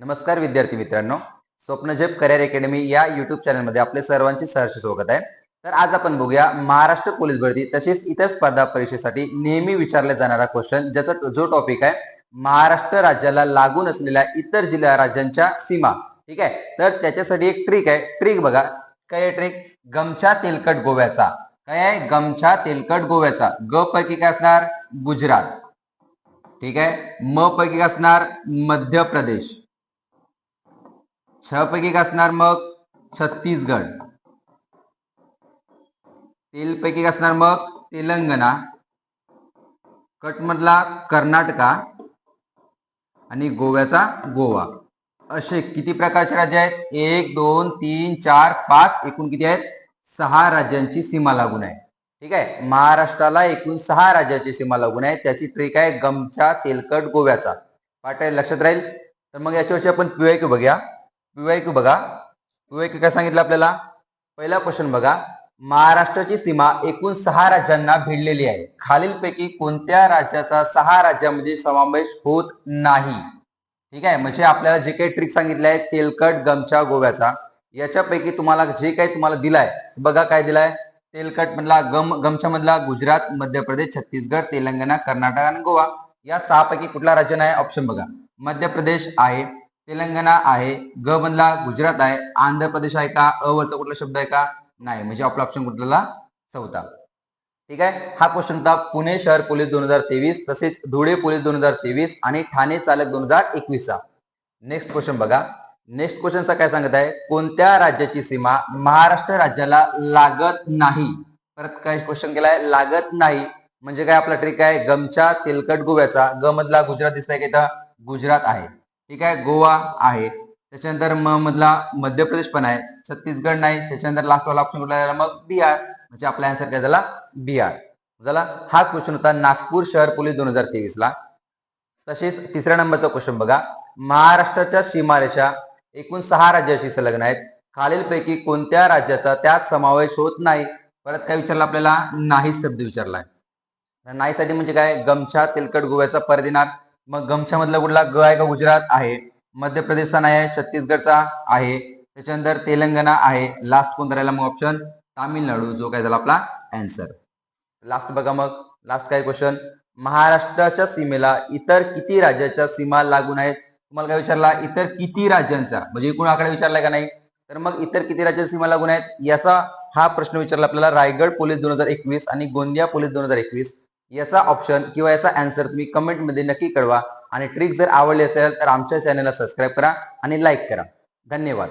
नमस्कार विद्यार्थी मित्रांनो. स्वप्नजेप करिअर अकॅडमी या युट्यूब चॅनलमध्ये आपले सर्वांचे सहर्ष स्वागत आहे. तर आज आपण बघूया महाराष्ट्र पोलीस भरती तसेच इतर स्पर्धा परीक्षेसाठी नेहमी विचारला जाणारा क्वेश्चन ज्याचा जो टॉपिक आहे महाराष्ट्र राज्याला लागून असलेल्या इतर जिल्हा राज्यांच्या सीमा. ठीक आहे? तर त्याच्यासाठी एक ट्रिक आहे. ट्रिक बघा. काय आहे ट्रिक गमछा तेलकट गोव्याचा. काय आहे? गमछा तेलकट गोव्याचा. ग पैकी काय असणार? गुजरात. ठीक आहे? म पैकी असणार? मध्य प्रदेश. छ पैकी असणार मग छत्तीसगड. तेल पैकी असणार मग तेलंगणा. कटमधला कर्नाटका आणि गोव्याचा गोवा. असे किती प्रकारचे राज्य आहेत? एक दोन तीन चार पाच एकूण किती आहेत? सहा राज्यांची सीमा लागून आहे. ठीक आहे? महाराष्ट्राला एकूण सहा राज्याची सीमा लागून आहे. त्याची ट्रिक आहे गमछा तेलकट गोव्याचा. पाठ लक्षात राहील? तर मग याच्यावरची आपण क्यू बघूया. क्यू बघा. क्यू काय सांगितलं आपल्याला? पहिला क्वेश्चन बघा. महाराष्ट्राची सीमा एकूण सहा राज्यांना भिडलेली आहे. खालीलपैकी कोणत्या राज्याचा सहा राज्यामध्ये समावेश होत नाही? ठीक आहे? म्हणजे आपल्याला जे काही ट्रिक सांगितले आहे तेलकट गमचा गोव्याचा याच्यापैकी तुम्हाला जे काही तुम्हाला दिलाय बघा काय दिलाय. तेलकट मधला गम गमच्या मधला गुजरात मध्य प्रदेश छत्तीसगड तेलंगणा कर्नाटक आणि गोवा. या सहा पैकी कुठला राज्य नाही? ऑप्शन बघा. मध्य प्रदेश आहे. तेलंगणा आहे ग मधला गुजरात आहे आंध्र प्रदेश आहे का अवरचा कुठला शब्द आहे का? नाही म्हणजे आपला ऑप्शन कुठला? चौथा. ठीक आहे? हा क्वेश्चन होता पुणे शहर पोलीस दोन हजार तेवीस तसेच धुळे पोलीस दोन हजार तेवीस आणि ठाणे चालक दोन हजार एकवीसचा. नेक्स्ट क्वेश्चन बघा. नेक्स्ट क्वेश्चनचा काय सांगत आहे? कोणत्या राज्याची सीमा महाराष्ट्र राज्याला लागत नाही? परत काय क्वेश्चन केलाय? लागत नाही. म्हणजे काय आपला ट्रिक आहे? गमचा तेलकट गोव्याचा. ग मधला गुजरात दिसलाय का इथं? गुजरात आहे. ठीक आहे गोवा आहे. त्याच्यानंतर म मधला मध्य प्रदेश पण आहे. छत्तीसगड नाही. त्याच्यानंतर लास्ट वाला ऑप्शन कुठला झाला मग बिहार. म्हणजे आपला आन्सर काय झाला बिहार. झाला हा क्वेश्चन होता नागपूर शहर पोलीस दोन हजार तेवीस ला. तसेच तिसऱ्या नंबरचा क्वेश्चन बघा. महाराष्ट्राच्या सीमारेषा एकूण सहा राज्याशी संलग्न आहेत. खालीलपैकी कोणत्या राज्याचा त्यात समावेश होत नाही? परत काय विचारलं आपल्याला? नाही शब्द विचारलाय. नाही साठी म्हणजे काय? गमछा तेलकट गोव्याचा परत मग गमछा मधला कुठला ग आहे का गुजरात आहे मध्य प्रदेशचा नाही आहे छत्तीसगडचा आहे त्याच्यानंतर तेलंगणा आहे लास्ट कोणता राहिला मग ऑप्शन तामिळनाडू जो काय झाला आपला अँसर लास्ट बघा मग लास्ट काय क्वेश्चन महाराष्ट्राच्या सीमेला इतर किती राज्याच्या सीमा लागून आहेत? तुम्हाला काय विचारला? इतर किती राज्यांचा? म्हणजे एकूण आकडा विचारलाय का नाही? तर मग इतर किती राज्याच्या सीमा लागून आहेत? याचा हा प्रश्न विचारला आपल्याला रायगड पोलीस दोन हजार एकवीस आणि गोंदिया पोलीस दोन हजार एकवीस. याचा ऑप्शन किंवा याचा अँसर तुम्ही कमेंटमध्ये नक्की कळवा. आणि ट्रिक जर आवडली असेल तर आमच्या चॅनलला सबस्क्राईब करा आणि लाईक करा. धन्यवाद.